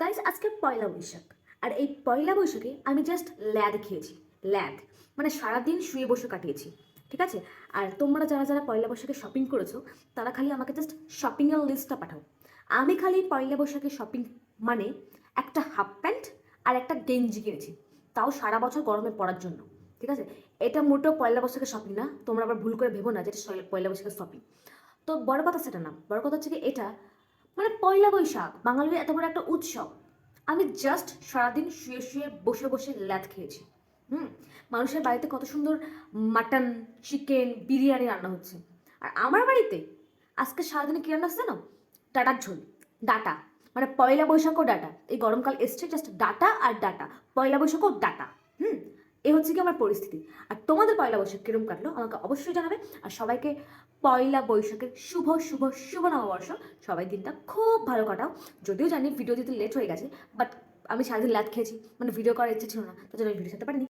Guys আজকে পয়লা বৈশাখ। আর এই পয়লা বৈশাখে আমি জাস্ট ল্যাদ খেয়েছি। ল্যাদ। মানে সারাদিন শুয়ে বসে কাটিয়েছি। ঠিক আছে? আর তোমরা যারা যারা পয়লা বৈশাখে শপিং করেছ, তারা খালি আমাকে জাস্ট শপিংয়ের লিস্টটা পাঠাও। আমি খালি পয়লা বৈশাখে শপিং মানে একটা হাফ প্যান্ট আর একটা গেঞ্জি কিনেছি। তাও সারা বছর গরমে পরার জন্য। ঠিক আছে? এটা মোটেও পয়লা বৈশাখের শপিং না। তোমরা আবার ভুল করে ভেবো না যে এটা পয়লা বৈশাখের শপিং তো বড় কথা সেটা না। বড় কথা হচ্ছে কি, এটা মানে পয়লা বৈশাখ, বাঙালির এত বড় একটা উৎসব। আমি জাস্ট সারাদিন শুয়ে শুয়ে বসে বসে ল্যাদ খেয়েছি। হুম? মানুষের বাড়িতে কত সুন্দর মাটন চিকেন বিরিয়ানি রান্না হচ্ছে। আর আমার বাড়িতে আজকে সারাদিনে কী রান্না হচ্ছে না ডাটার ঝোল, ডাটা। মানে পয়লা বৈশাখও ডাটা। এই গরমকাল এসছে জাস্ট ডাটা আর ডাটা। পয়লা বৈশাখও ডাটা। হুম? এ হচ্ছে কি আমার পরিস্থিতি। আর তোমাদের পয়লা বৈশাখ কিরম কাটলো আমাকে অবশ্যই জানাবে। আর সবাইকে পয়লা বৈশাখের শুভ শুভ শুভ নববর্ষ। সবাই দিনটা খুব ভালো কাটাও। যদিও জানি ভিডিও দিতে লেট হয়ে গেছে বাট আমি সারাদিন লাত খেয়েছি। মানে ভিডিও করার ইচ্ছে ছিল না, তার জন্য আমি ভিডিও করতে পারিনি।